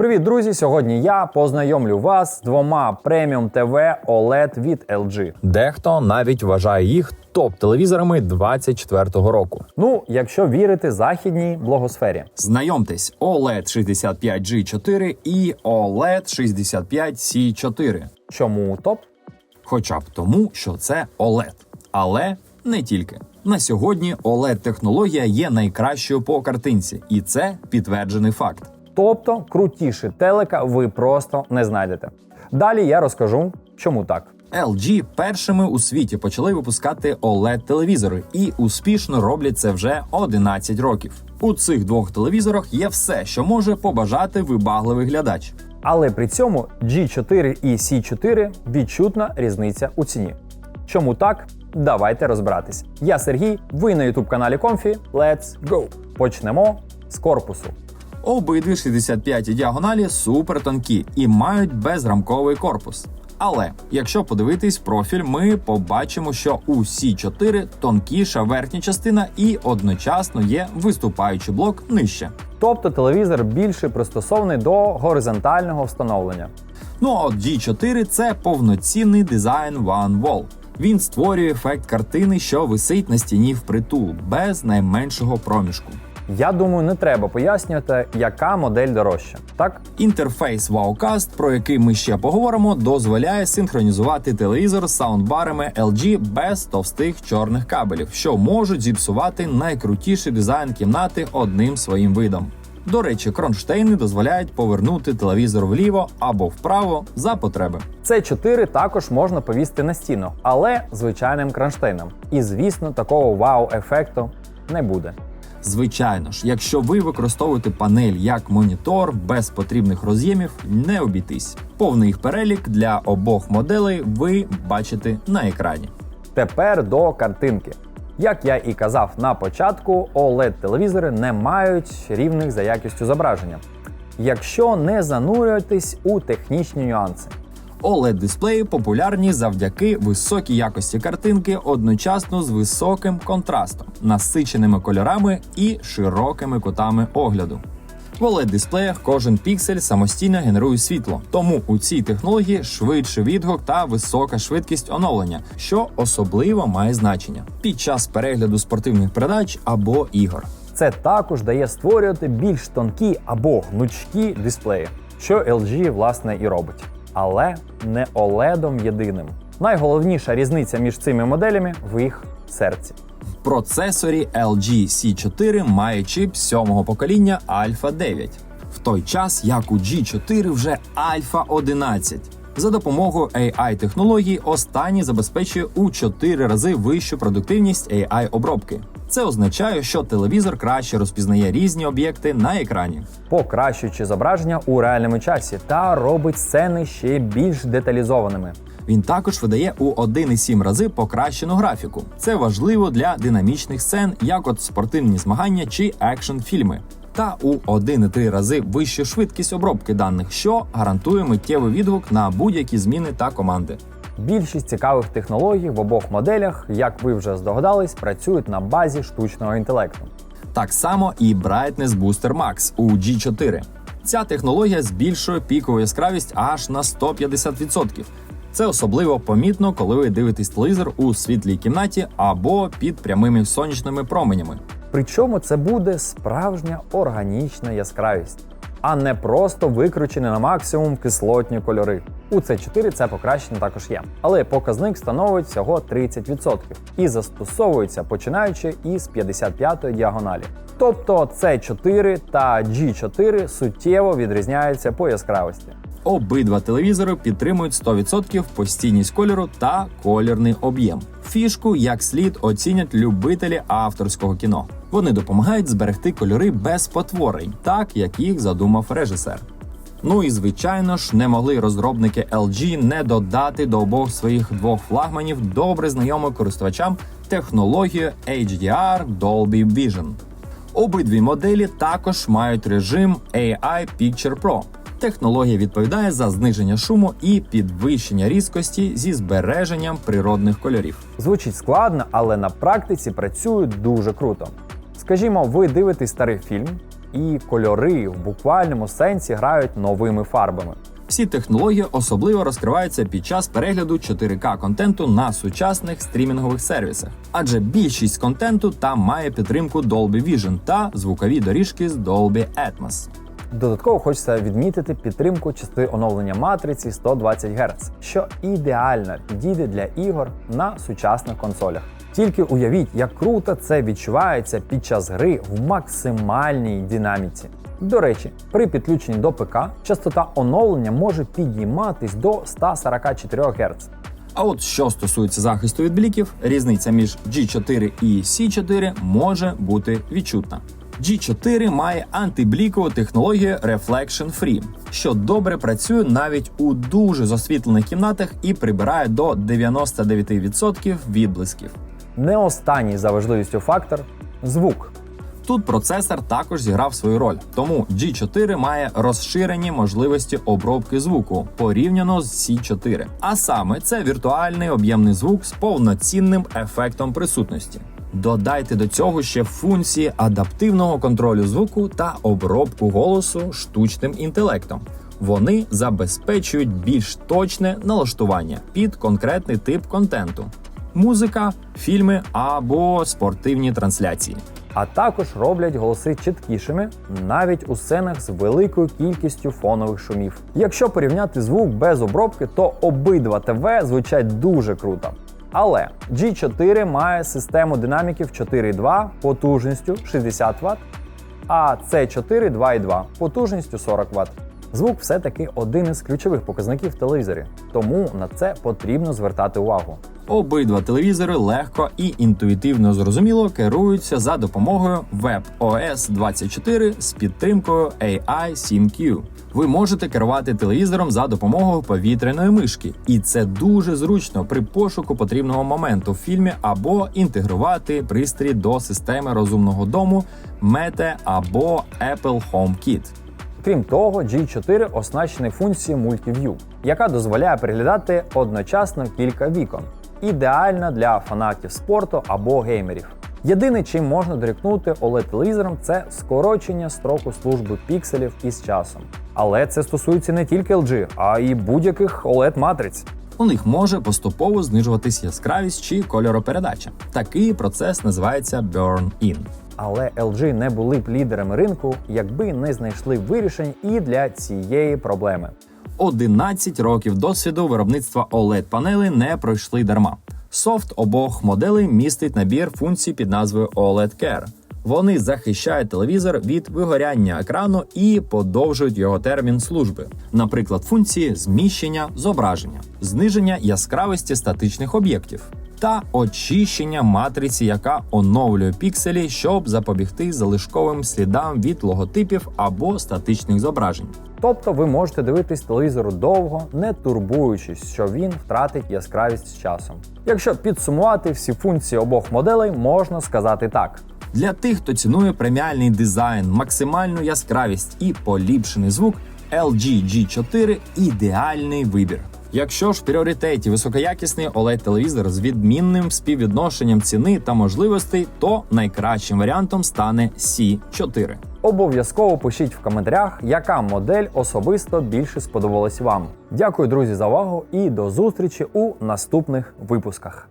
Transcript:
Привіт, друзі! Сьогодні я познайомлю вас з двома преміум ТВ OLED від LG. Дехто навіть вважає їх топ-телевізорами 24-го року. Ну, якщо вірити західній блогосфері. Знайомтесь, OLED 65G4 і OLED 65C4. Чому топ? Хоча б тому, що це OLED. Але не тільки. На сьогодні OLED-технологія є найкращою по картинці, і це підтверджений факт. Тобто крутіше телека ви просто не знайдете. Далі я розкажу, чому так. LG першими у світі почали випускати OLED-телевізори і успішно роблять це вже 11 років. У цих двох телевізорах є все, що може побажати вибагливий глядач. Але при цьому G4 і C4 відчутна різниця у ціні. Чому так? Давайте розбиратись. Я Сергій, ви на youtube каналі Comfy. Let's go! Почнемо з корпусу. Обидві 65 діагоналі супер тонкі і мають безрамковий корпус. Але якщо подивитись профіль, ми побачимо, що у C4 тонкіша верхня частина і одночасно є виступаючий блок нижче. Тобто телевізор більше пристосований до горизонтального встановлення. Ну а от G4 це повноцінний дизайн One Wall. Він створює ефект картини, що висить на стіні впритул, без найменшого проміжку. Я думаю, не треба пояснювати, яка модель дорожча. Так, Інтерфейс Wowcast, про який ми ще поговоримо, дозволяє синхронізувати телевізор з саундбарами LG без товстих чорних кабелів, що можуть зіпсувати найкрутіший дизайн кімнати одним своїм видом. До речі, кронштейни дозволяють повернути телевізор вліво або вправо за потреби. це 4 також можна повісити на стіну, але звичайним кронштейном. І звісно, такого вау-ефекту не буде. Звичайно ж, якщо ви використовуєте панель як монітор без потрібних роз'ємів, не обійтись. Повний їх перелік для обох моделей ви бачите на екрані. Тепер до картинки. Як я і казав на початку, OLED-телевізори не мають рівних за якістю зображення, якщо не занурюватись у технічні нюанси. Oled дисплеї популярні завдяки високій якості картинки одночасно з високим контрастом, насиченими кольорами і широкими кутами огляду. В oled дисплеях кожен піксель самостійно генерує світло, тому у цій технології швидший відгук та висока швидкість оновлення, що особливо має значення під час перегляду спортивних передач або ігор. Це також дає створювати більш тонкі або гнучкі дисплеї, що LG власне і робить. Але не OLED єдиним. Найголовніша різниця між цими моделями в їх серці. В процесорі LG C4 має чип сьомого покоління Alpha 9, в той час як у G4 вже Alpha 11. За допомогою AI технологій останній забезпечує у 4 рази вищу продуктивність AI обробки. Це означає, що телевізор краще розпізнає різні об'єкти на екрані. покращуючи зображення у реальному часі та робить сцени ще більш деталізованими. Він також видає у 1,7 рази покращену графіку. Це важливо для динамічних сцен, як от спортивні змагання чи екшн фільми. Та у 1,3 рази вищу швидкість обробки даних, що гарантує миттєвий відгук на будь-які зміни та команди. Більшість цікавих технологій в обох моделях, як ви вже здогадались, працюють на базі штучного інтелекту. Так само і Brightness Booster Max у G4. Ця технологія збільшує пікову яскравість аж на 150%. Це особливо помітно, коли ви дивитесь телевізор у світлій кімнаті або під прямими сонячними променями. Причому це буде справжня органічна яскравість, а не просто викручені на максимум кислотні кольори. У C4 це покращення також є, але показник становить всього 30% і застосовується починаючи із 55-ї діагоналі. Тобто C4 та G4 суттєво відрізняються по яскравості. Обидва телевізори підтримують 100% постійність кольору та колірний об'єм. Фішку як слід оцінять любителі авторського кіно. Вони допомагають зберегти кольори без потворень, так як їх задумав режисер. Ну і звичайно ж, не могли розробники LG не додати до обох своїх двох флагманів добре знайому користувачам технологію HDR Dolby Vision. Обидві моделі також мають режим AI Picture Pro. Технологія відповідає за зниження шуму і підвищення різкості зі збереженням природних кольорів. Звучить складно, але на практиці працює дуже круто. Скажімо, ви дивитесь старий фільм, і кольори в буквальному сенсі грають новими фарбами. Всі технології особливо розкриваються під час перегляду 4К контенту на сучасних стрімінгових сервісах, адже більшість контенту там має підтримку Dolby Vision та звукові доріжки з Dolby Atmos. Додатково хочеться відмітити підтримку частоти оновлення матриці 120 Гц, що ідеально підійде для ігор на сучасних консолях. Тільки уявіть, як круто це відчувається під час гри в максимальній динаміці. До речі, при підключенні до ПК частота оновлення може підійматись до 144 Гц. А от що стосується захисту від бліків, різниця між G4 і C4 може бути відчутна. G4 має антиблікову технологію Reflection Free, що добре працює навіть у дуже засвітлених кімнатах і прибирає до 99% відблисків. Не останній за важливістю фактор звук. Тут процесор також зіграв свою роль, тому G4 має розширені можливості обробки звуку порівняно з C4. А саме це віртуальний об'ємний звук з повноцінним ефектом присутності. Додайте до цього ще функції адаптивного контролю звуку та обробку голосу штучним інтелектом. Вони забезпечують більш точне налаштування під конкретний тип контенту: музика, фільми або спортивні трансляції. а також роблять голоси чіткішими навіть у сценах з великою кількістю фонових шумів. Якщо порівняти звук без обробки, то обидва ТВ звучать дуже круто. Але G4 має систему динаміків 4.2 потужністю 60 Вт, а C4 2.2 потужністю 40 Вт. Звук все-таки один із ключових показників в телевізорі, тому на це потрібно звертати увагу. Обидва телевізори легко і інтуїтивно зрозуміло керуються за допомогою WebOS 24 з підтримкою AI SymQ. Ви можете керувати телевізором за допомогою повітряної мишки, і це дуже зручно при пошуку потрібного моменту в фільмі або інтегрувати пристрій до системи розумного дому Mete або Apple HomeKit. Крім того, G4 оснащений функцією Multiview, яка дозволяє переглядати одночасно кілька вікон. Ідеальна для фанатів спорту або геймерів. Єдине, чим можна дорікнути oled телевізором це скорочення строку служби пікселів із часом. Але це стосується не тільки LG, а й будь-яких oled матриць. У них може поступово знижуватись яскравість чи кольоропередача. Такий процес називається burn-in. Але LG не були б лідерами ринку, якби не знайшли вирішень і для цієї проблеми. 11 років досвіду виробництва oled панели не пройшли дарма. Софт обох моделей містить набір функцій під назвою OLED Care. Вони захищають телевізор від вигоряння екрану і подовжують його термін служби. Наприклад, функції зміщення зображення, зниження яскравості статичних об'єктів та очищення матриці, яка оновлює пікселі, щоб запобігти залишковим слідам від логотипів або статичних зображень. Тобто ви можете дивитись телевізору довго, не турбуючись, що він втратить яскравість з часом. Якщо підсумувати всі функції обох моделей, можна сказати так. Для тих, хто цінує преміальний дизайн, максимальну яскравість і поліпшений звук, LG G4 – ідеальний вибір. Якщо ж в пріоритеті високоякісний oled телевізор з відмінним співвідношенням ціни та можливостей, то найкращим варіантом стане C4. Обов'язково пишіть в коментарях, яка модель особисто більше сподобалась вам. Дякую, друзі, за увагу і до зустрічі у наступних випусках.